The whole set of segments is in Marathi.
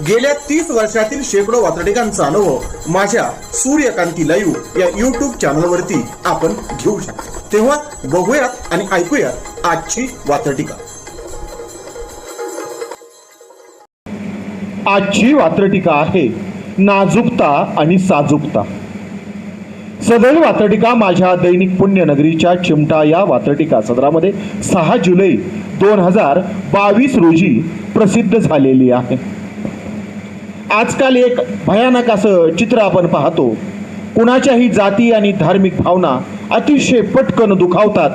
गेल्या तीस वर्षातील शेकडो वातडिकांचा अनुभव माझ्या सूर्यकांती लाईव्ह या युट्यूब चॅनलवरती आपण घेऊ शकतो. तेव्हा बघूयात आणि ऐकूयात आजची वातडिका आजची वात्रटिका आहे नाजुकता आणि साजुकता. सदैव वात्रटिका माझ्या दैनिक पुण्यनगरीच्या चिमटा या वात्रटिका सदरामध्ये सहा जुलै दोन हजार बावीस रोजी प्रसिद्ध झालेली आहे. आजकाल एक भयानक असं चित्र आपण पाहतो. कुणाच्याही जाती आणि धार्मिक भावना अतिशय पटकन दुखावतात.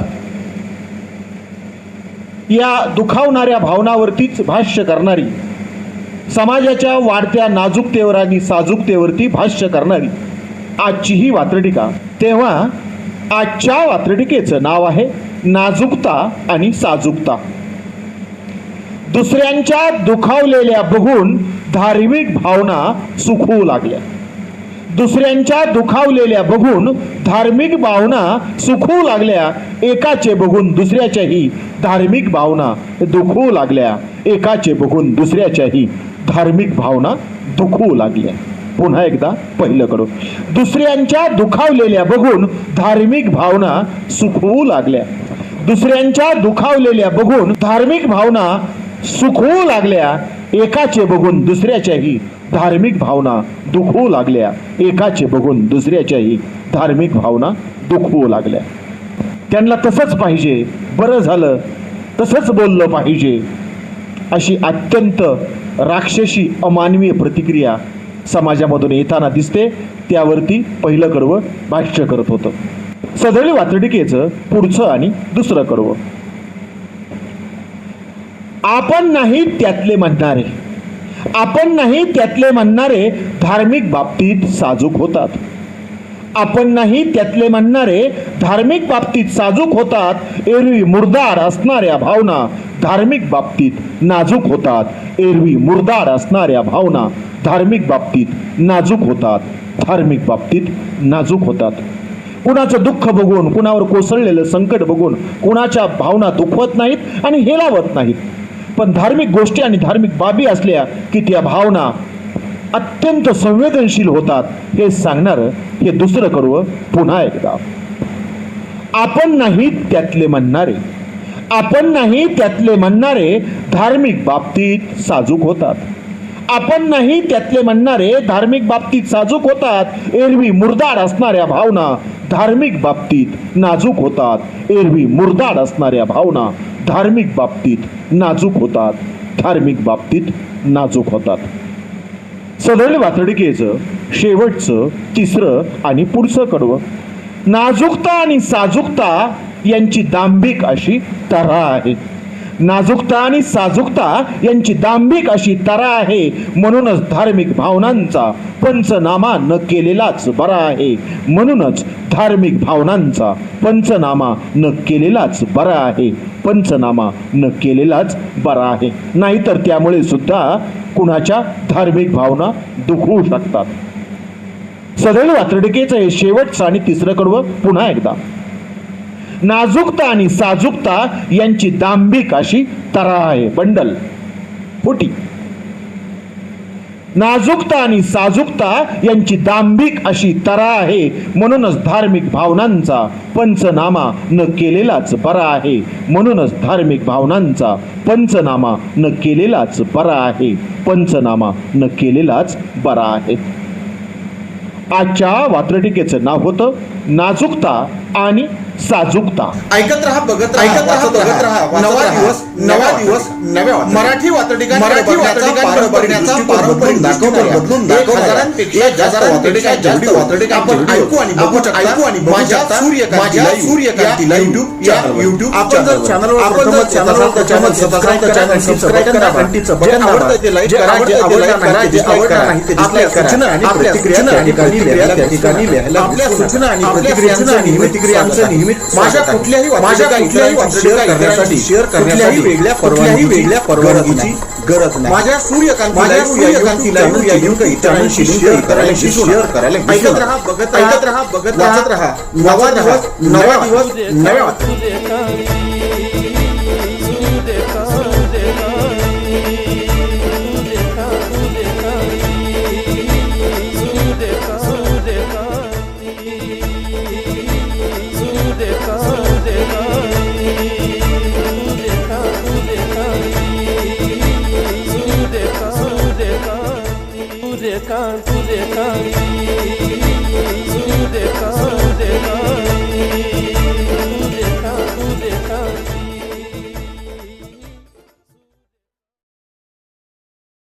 या दुखावणाऱ्या भावनावरतीच भाष्य करणारी समाजाच्या वाढत्या नाजूकतेवर आणि साजूकतेवरती भाष्य करणारी आजची ही वात्रटिका. तेव्हा आजच्या वात्रटिकेचं नाव आहे नाजूकता आणि साजूकता. दुसऱ्यांच्या दुखावलेल्या बघून धार्मिक भावना सुखवू लागल्या. दुसऱ्यांच्या दुखावलेल्या बघून धार्मिक भावना सुखवू लागल्या एकाचे बघून दुसऱ्याच्याही धार्मिक भावना दुखवू लागल्या एकाचे बघून दुसऱ्याच्याही धार्मिक भावना दुखवू लागल्या. पुन्हा एकदा पहिलं करू. दुसऱ्यांच्या दुखावलेल्या बघून धार्मिक भावना सुखवू लागल्या. दुसऱ्यांच्या दुखावलेल्या बघून धार्मिक भावना सुखवू लागल्या एकाचे बघून दुसऱ्याच्याही धार्मिक भावना दुखवू लागल्या. एकाचे बघून दुसऱ्याच्याही धार्मिक भावना दुखवू लागल्या. त्यांना तसंच पाहिजे बरं झालं तसंच बोललं पाहिजे अशी अत्यंत राक्षसी अमानवीय प्रतिक्रिया समाजामधून येताना दिसते. त्यावरती पहिलं कडवं भाष्य करत होतं. सदळी वातडिकेचं पुढचं आणि दुसरं कडवं आपण नाही त्यातले म्हणणारे. आपण नाही त्यातले म्हणणारे धार्मिक बाबतीत साजूक होतात. आपण नाही त्यातले म्हणणारे धार्मिक बाबतीत साजूक होतात एरवी मुर्दार असणाऱ्या भावना धार्मिक बाबतीत नाजूक होतात. एरवी मुर्दार असणाऱ्या भावना धार्मिक बाबतीत नाजूक होतात. धार्मिक बाबतीत नाजूक होतात. कुणाचं दुःख बघून कुणावर कोसळलेलं संकट बघून कुणाच्या भावना दुखवत नाहीत आणि हेलावत नाहीत. पण धार्मिक गोष्टी आणि धार्मिक बाबी असल्या की त्या भावना अत्यंत संवेदनशील होतात हे सांगणारं हे दुसरं कडवं पुन्हा एकदा. आपण नाही त्यातले म्हणणारे. आपण नाही त्यातले म्हणणारे धार्मिक बाबतीत साजूक होतात. आपण नाही त्यातले म्हणणारे धार्मिक बाबतीत साजूक होतात एरवी मुर्दाड असणाऱ्या भावना धार्मिक बाबतीत नाजूक होतात एरवी मुर्दाड असणाऱ्या भावना धार्मिक बाबतीत नाजूक होतात. धार्मिक बाबतीत नाजूक होतात. सदळ वातडिकेचं शेवटचं तिसरं आणि पुढचं कडवं. नाजूकता आणि साजूकता यांची दांभिक अशी तरा आहे. नाजुकता आणि साजूकता यांची दांभिक अशी तरा आहे. म्हणूनच धार्मिक भावनांचा पंचनामा न केलेलाच बरा आहे. म्हणूनच धार्मिक भावनांचा पंचनामा न केलेलाच बरा आहे. पंचनामा न केलेलाच बरा आहे. नाहीतर त्यामुळे सुद्धा कुणाच्या धार्मिक भावना दुखवू शकतात. सदैव वात्रडिकेचं हे शेवटचं आणि तिसरं कडवं पुन्हा एकदा. नाजूकता आणि साजूकता यांची दांभिक अशी तरा आहे. बंडल फुटी. नाजूकता आणि साजूकता यांची दांभिक अशी तरा आहे. म्हणूनच धार्मिक भावनांचा पंचनामा न केलेलाच बरा आहे. म्हणूनच धार्मिक भावनांचा पंचनामा न केलेलाच बरा आहे. पंचनामा न केलेलाच बरा आहे. आजच्या वात्रटिकेचं नाव होतं नाजूकता आणि साजूकता ऐकत राहा बघत राहा ऐकत राहा बघत राहा नवा दिवस नवा दिवस नव्या मराठी वात्रटिकांकडे मराठी वात्रटिकांकडे बघण्याचा पारंपरिक दाखवणाऱ्या बदलून एक दाखवणाऱ्या हजारांपेक्षा एक जास्त जास्त व्हिडिओ वात्रटिकांचे आपण ऐकू आणि बघू शकता ऐकू आणि बघू माझ्या शकता सूर्यकांती माझ्या live सूर्यकांती या live YouTube या channel वर. YouTube आपण जर channel वर. channel वर आपण जर प्रथमच channel वर येत असाल तर प्रथमच channel येत असाल तर subscribe channel करा, घंटीचं करा, बटन दाबा. घंटीचं बटन जे दाबा. आवडतं ते आवडतं करा, जे आवडतं नाही ते करा. नाही ते आपल्या dislike सूचना. आणि आपल्या प्रतिक्रिया सूचना त्या ठिकाणी आणि लिहायला आपल्या विसरू सूचना. आणि आपल्या प्रतिक्रियांचं नेहमी प्रतिक्रियांचं स्वागत नेहमी माझ्या. कुठल्याही माझ्या कुठल्याही share करण्यासाठी share करण्यासाठी वेगळ्या परवानगीची वेगळ्या परवानगीची गरज नाही. माझ्या सूर्यकांती माझ्या live या सूर्यकांती YouTube live channel या ची YouTube link channel इतरांशी link करायला नका. करायला ऐकत. राहा बघत ऐकत राहा, बघत वाचत राहा. नवा दिवस, नवा नवा दिवस नव्या કાં તુરે. કાંઈ